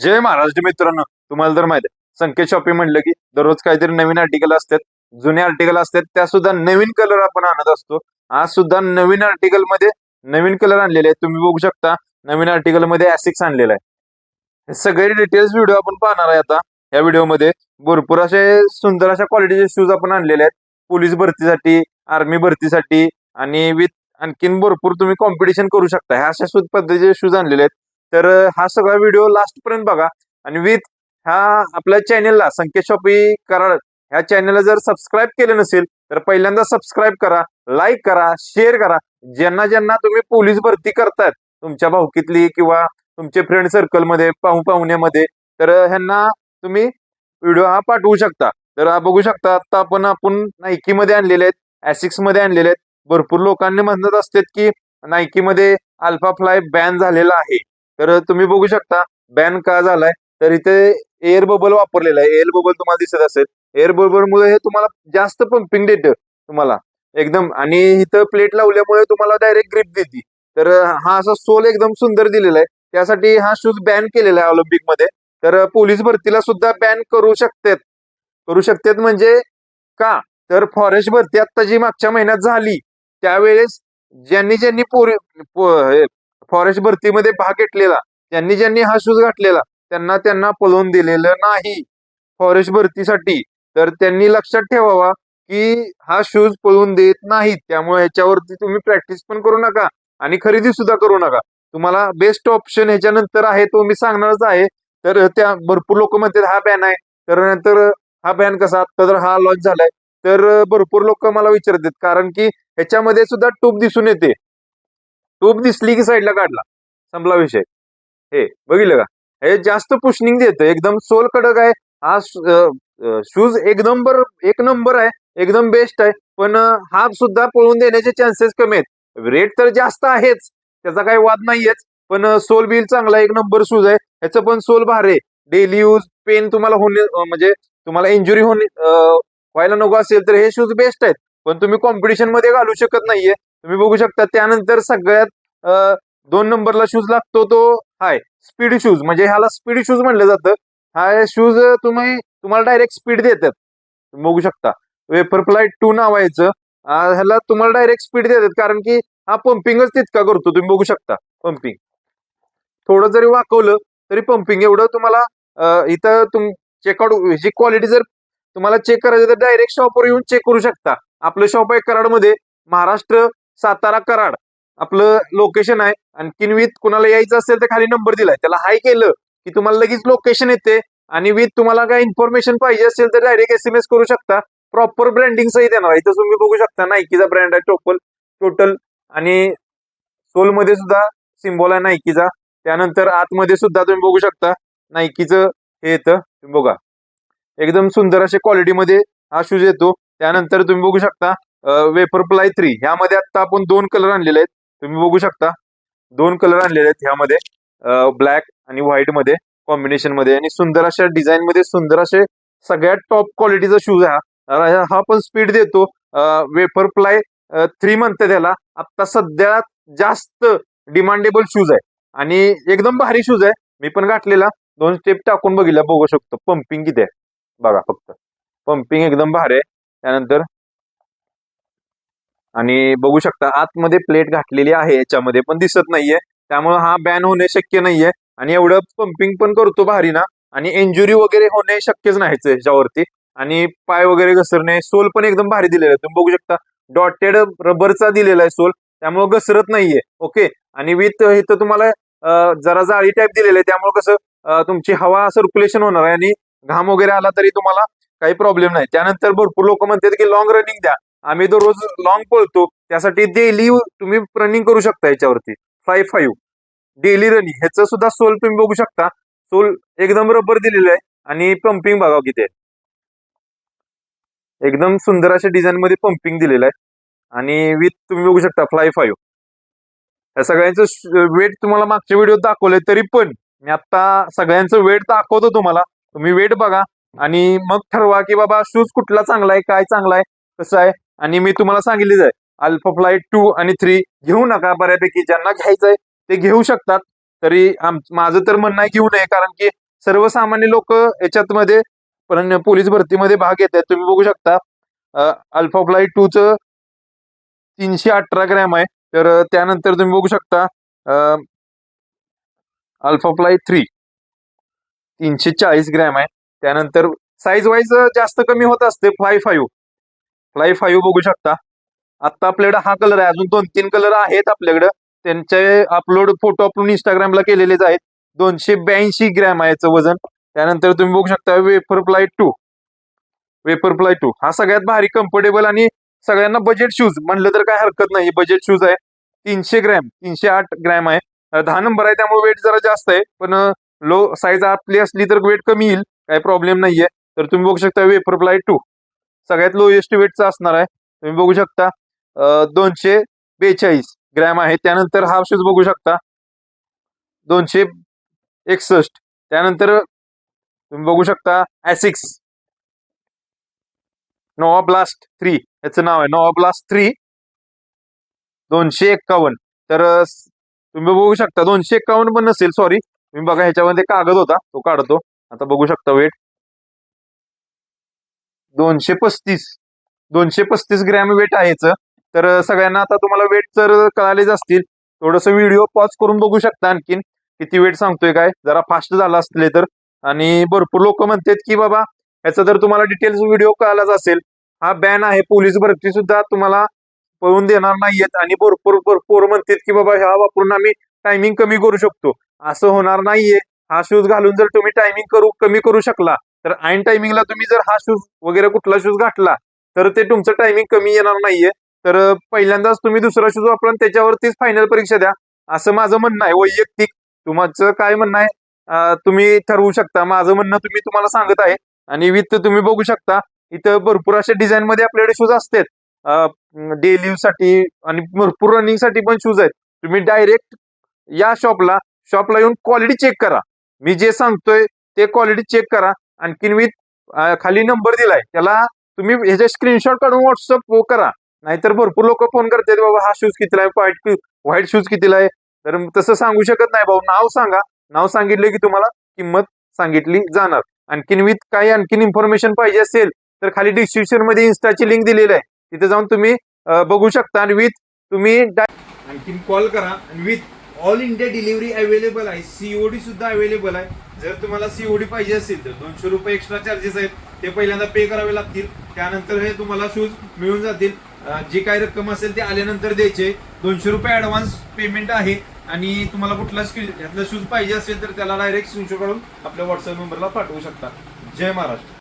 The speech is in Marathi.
जय महाराष्ट्र मित्रांनो तुम्हाला तर माहिती आहे संकेत शॉपिंग म्हणलं की दररोज काहीतरी नवीन आर्टिकल असतात जुने आर्टिकल असतात त्या सुद्धा नवीन कलर आपण आणत असतो. आज सुद्धा नवीन आर्टिकलमध्ये नवीन कलर आणलेले आहेत. तुम्ही बघू शकता नवीन आर्टिकलमध्ये ऍसिक्स आणलेला आहे. सगळे डिटेल्स व्हिडिओ आपण पाहणार आहे आता. या व्हिडिओमध्ये भरपूर असे सुंदर अशा क्वालिटीचे शूज आपण आणलेले आहेत. पोलीस भरतीसाठी आर्मी भरतीसाठी आणि विथ आणखीन भरपूर तुम्ही कॉम्पिटिशन करू शकता. ह्या अशा शूज पद्धतीचे शूज आणलेले आहेत. तर हा सगळा व्हिडिओ लास्ट पर्यंत बघा. आणि विथ ह्या आपल्या चॅनेलला संकेत शॉपी कराड ह्या चॅनेलला जर सबस्क्राईब केलं नसेल तर पहिल्यांदा सबस्क्राईब करा लाईक करा शेअर करा. ज्यांना ज्यांना तुम्ही पोलीस भरती करतायत तुमच्या भाऊकीतली किंवा तुमचे फ्रेंड सर्कलमध्ये पाहू पाहुण्यामध्ये तर ह्यांना तुम्ही व्हिडिओ हा पाठवू शकता. तर हा बघू शकता आता आपण आपण नायकीमध्ये आणलेले आहेत ऍसिक्समध्ये आणलेले आहेत. भरपूर लोकांनी म्हणत असतात की नायकीमध्ये अल्फा फ्लाय बॅन झालेला आहे. तर तुम्ही बघू शकता बॅन का झालाय तर इथे एअर बबल वापरलेला आहे. एअर बबल तुम्हाला दिसत असेल. एअर बबल मुळे हे तुम्हाला जास्त पंपिंग देतं तुम्हाला. एकदम. आणि इथं प्लेट लावल्यामुळे तुम्हाला डायरेक्ट ग्रिप देते. तर हा असा सोल एकदम सुंदर दिलेला आहे. त्यासाठी हा शूज बॅन केलेला आहे ऑलिम्पिकमध्ये. तर पोलीस भरतीला सुद्धा बॅन करू शकतात. करू शकतात म्हणजे का? तर फॉरेस्ट भरती आता जी मागच्या महिन्यात झाली. त्यावेळेस ज्यांनी ज्यांनी फॉरेस्ट भरतीमध्ये भाग घेतलेला. ज्यांनी ज्यांनी हा शूज घातलेला त्यांना त्यांना पळवून दिलेलं नाही. फॉरेस्ट भरतीसाठी. तर त्यांनी लक्षात ठेवावा की हा शूज पळवून देत नाहीत. त्यामुळे याच्यावरती तुम्ही प्रॅक्टिस पण करू नका आणि खरेदी सुद्धा करू नका. तुम्हाला बेस्ट ऑप्शन ह्याच्यानंतर आहे तो मी सांगणारच आहे. तर त्या भरपूर लोक म्हणतात हा बॅन आहे. तर नंतर हा बॅन कसा? आता तर हा लॉन्च झालाय. तर भरपूर लोक मला विचारतात कारण की ह्याच्यामध्ये सुद्धा टूप दिसून येते. टूब दिसली की साईडला काढला. संपला विषय. हे बघितलं का? हे जास्त पुशनिंग देतं. एकदम सोल कडक आहे. हा शूज एकदम बर एक नंबर आहे. एकदम बेस्ट आहे. पण हा सुद्धा पळून देण्याचे चान्सेस कमी आहेत. रेट तर जास्त आहेच. त्याचा काही वाद नाहीयेच. पण सोल बिल चांगला एक नंबर शूज आहे. ह्याचं पण सोल भारी आहे. डेली यूज पेन तुम्हाला होणे म्हणजे तुम्हाला इंजुरी होणे व्हायला नको असेल तर हे शूज बेस्ट आहेत. पण तुम्ही कॉम्पिटिशनमध्ये घालू शकत नाहीये. तुम्ही बघू शकता त्यानंतर सगळ्यात दोन नंबरला शूज लागतो तो हाय स्पीड शूज म्हणजे ह्याला स्पीड शूज म्हणलं जातं. हा शूज तुम्ही तुम्हाला डायरेक्ट स्पीड देतात. तुम्ही बघू शकता. वेपर फ्लाय टू नाव ह्याला तुम्हाला डायरेक्ट स्पीड देतात. कारण की हा पंपिंगच तितका करतो. तुम्ही बघू शकता पंपिंग थोडं जरी वाकवलं तरी पंपिंग एवढं तुम्हाला इथं तुम चेकआउट ह्याची क्वालिटी जर तुम्हाला चेक करायची तर डायरेक्ट शॉपवर येऊन चेक करू शकता. आपलं शॉप आहे कराडमध्ये. महाराष्ट्र सातारा कराड. आपलं लोकेशन आहे. आणखीन विथ कुणाला यायचं असेल तर खाली नंबर दिलाय. त्याला हाय केलं की तुम्हाला लगेच लोकेशन येते. आणि विथ तुम्हाला काय इन्फॉर्मेशन पाहिजे असेल तर डायरेक्ट एस एम एस करू शकता. प्रॉपर ब्रँडिंग देणार. आहे इथं तुम्ही बघू शकता नाईकीचा ब्रँड आहे टोपल. टोटल आणि सोलमध्ये सुद्धा सिम्बॉल आहे नाईकीचा त्यानंतर आतमध्ये सुद्धा तुम्ही बघू शकता. नायकीचं हे येतं तुम्ही बघा. एकदम सुंदर असे क्वालिटीमध्ये हा शूज येतो. त्यानंतर तुम्ही बघू शकता वेपर प्लाय थ्री ह्यामध्ये आता आपण दोन कलर आणलेले आहेत. तुम्ही बघू शकता. दोन कलर आणलेले आहेत ह्यामध्ये. ब्लॅक आणि व्हाईटमध्ये कॉम्बिनेशनमध्ये. आणि सुंदर अशा डिझाईन मध्ये सुंदर असे सगळ्यात टॉप क्वालिटीचा शूज आहे हा. हा पण स्पीड देतो. वेपर प्लाय थ्री म्हणते त्याला आता सध्या जास्त डिमांडेबल शूज आहे. आणि एकदम भारी शूज आहे. मी पण घातलेला. दोन स्टेप टाकून बघितला बघू शकतो. पंपिंग किती आहे. बघा फक्त. पंपिंग एकदम भारी आहे. त्यानंतर आणि बघू शकता आतमध्ये प्लेट घातलेली आहे याच्यामध्ये पण दिसत नाहीये. त्यामुळे हा बॅन होणे शक्य नाहीये. आणि एवढं पंपिंग पण करतो भारी ना. आणि इंजुरी वगैरे होणे शक्यच नाहीच याच्यावरती. आणि पाय वगैरे घसरणे सोल पण एकदम भारी दिलेला आहे. तुम्ही बघू शकता डॉटेड रबरचा दिलेला आहे सोल. त्यामुळे घसरत नाहीये. ओके आणि विथ इथं तुम्हाला जरा जाळी टाईप दिलेलं आहे. त्यामुळे कसं तुमची हवा सर्क्युलेशन होणार आहे आणि घाम वगैरे आला तरी तुम्हाला काही प्रॉब्लेम नाही. त्यानंतर भरपूर लोक म्हणतात की लॉंग रनिंग द्या. आम्ही दररोज लॉंग पळतो. त्यासाठी डेली तुम्ही रनिंग करू शकता याच्यावरती. फाय फाईव्ह डेली रनिंग ह्याचं सुद्धा सोल तुम्ही बघू शकता. सोल एकदम रबर दिलेलं आहे आणि पंपिंग बघा किती आहे. एकदम सुंदर अशा डिझाईन मध्ये पंपिंग दिलेलं आहे. आणि विथ तुम्ही बघू शकता फ्लाय फाईव्ह या सगळ्यांचं वेट तुम्हाला मागच्या व्हिडिओत दाखवलंय तरी पण मी आता सगळ्यांचं वेट दाखवतो तुम्हाला. तुम्ही वेट बघा. आणि मग ठरवा की बाबा शूज कुठला चांगला आहे काय चांगला आहे कसं आहे. आणि मी तुम्हाला सांगितलेच आहे अल्फा फ्लाय टू आणि थ्री घेऊ नका बऱ्यापैकी ज्यांना घ्यायचंय ते घेऊ शकतात. तरी आम- माझं तर म्हणणं आहे घेऊ नये कारण की सर्वसामान्य लोक याच्यात मध्ये पण पोलीस भरतीमध्ये भाग घेत आहेत. तुम्ही बघू शकता अल्फा फ्लाय टू च तीनशे अठरा ग्रॅम आहे. तर त्यानंतर तुम्ही बघू शकता अल्फा फ्लाय थ्री तीनशे चाळीस ग्रॅम आहे. त्यानंतर साईज वाईज जास्त कमी होत असते फ्लाय फाईव्ह फ्लाय फाईव्ह बघू शकता. आता आपल्याकडे हा कलर आहे. अजून दोन तीन कलर आहेत आपल्याकडे. त्यांचे अपलोड फोटो आपण इंस्टाग्रामला केलेलेच आहेत. दोनशे ब्याऐंशी ग्रॅम आहे याचं वजन. त्यानंतर तुम्ही बघू शकता wafer fly two wafer fly two हा सगळ्यात भारी कम्फर्टेबल आणि सगळ्यांना बजेट शूज म्हणलं तर काय हरकत नाही. बजेट शूज आहे. तीनशे ग्रॅम तीनशे आठ ग्रॅम आहे. दहा नंबर आहे. त्यामुळे वेट जरा जास्त आहे. पण लो साईज आपली असली तर वेट कमी येईल. काही प्रॉब्लेम नाहीये. तर तुम्ही बघू शकता वेफर फ्लाय टू सगळ्यात लोएस्ट वेटचा असणार आहे. तुम्ही बघू शकता दोनशे बेचाळीस ग्रॅम आहे. त्यानंतर हा शूज बघू शकता. दोनशे एकसष्ट. त्यानंतर तुम्ही बघू शकता ॲसिक्स नोवा ब्लास्ट थ्री याचं नाव आहे. नोवा ब्लास्ट थ्री दोनशे एक्कावन्न. तर तुम्ही बघू शकता दोनशे एक्कावन्न पण नसेल सॉरी तुम्ही बघा ह्याच्यामध्ये कागद होता. तो काढतो. आता बघू शकता वेट दोनशे पस्तीस दोनशे पस्तीस ग्रॅम वेट आहे तर सगळ्यांना आता तुम्हाला वेट जर कळालेच असतील थोडस व्हिडिओ पॉज करून बघू शकता आणखीन. किती वेट सांगतोय काय? जरा फास्ट झाला असले तर. आणि भरपूर लोक म्हणतात की बाबा याचा जर तुम्हाला डिटेल्स व्हिडिओ कळालाच असेल हा बॅन आहे. पोलीस भरती सुद्धा तुम्हाला पळून देणार नाहीयेत. आणि भरपूर भरपूर म्हणतात की बाबा ह्या वापरून आम्ही टायमिंग कमी करू शकतो. असं होणार नाहीये. हा शूज घालून जर तुम्ही टायमिंग करू कमी करू शकला तर ऐन टायमिंगला तुम्ही जर हा शूज वगैरे कुठला शूज घातला तर ते तुमचं टायमिंग कमी येणार नाहीये. तर पहिल्यांदाच तुम्ही दुसरा शूज वापरा त्याच्यावरतीच फायनल परीक्षा द्या. असं माझं म्हणणं आहे. वैयक्तिक तुमचं काय म्हणणं आहे? तुम्ही ठरवू शकता. माझं म्हणणं तुम्ही तुम्हाला सांगत आहे. आणि विथ तुम्ही बघू शकता. इथं भरपूर अशा डिझाईन मध्ये आपल्याकडे शूज असतात. डेली साठी आणि भरपूर रनिंगसाठी पण शूज आहेत. तुम्ही डायरेक्ट या शॉपला शॉपला येऊन क्वालिटी चेक करा. मी जे सांगतोय ते क्वालिटी चेक करा. आणखीन विथ खाली नंबर दिलाय. त्याला तुम्ही ह्याचे स्क्रीनशॉट काढून व्हॉट्सअप करा. नाहीतर भरपूर लोक फोन करतात बाबा हा शूज कितीला आहे? व्हाईट व्हाईट शूज कितीला आहे? तर तसं सांगू शकत नाही. भाऊ नाव सांगा. नाव सांगितलं की तुम्हाला किंमत सांगितली जाणार. आणखीन विथ काही आणखीन इन्फॉर्मेशन पाहिजे असेल तर खाली डिस्क्रिप्शनमध्ये इन्स्टाची लिंक दिलेली आहे. तिथे जाऊन तुम्ही बघू शकता. आणि विथ तुम्ही आणखीन कॉल करा. आणि with all India delivery available आहे. सीओडी सुद्धा अवेलेबल आहे. जर तुम्हाला सीओडी पाहिजे असेल तर दोनशे रुपये एक्स्ट्रा चार्जेस आहेत ते पहिल्यांदा पे करावे लागतील. त्यानंतर हे तुम्हाला शूज मिळून जातील. जी काही रक्कम असेल ते आल्यानंतर द्यायचे. दोनशे रुपये ऍडव्हान्स पेमेंट आहे. आणि तुम्हाला कुठला यातला शूज पाहिजे असेल तर त्याला डायरेक्ट स्क्रीनशॉट काढून आपल्या व्हॉट्सअप नंबरला पाठवू शकता. जय महाराष्ट्र.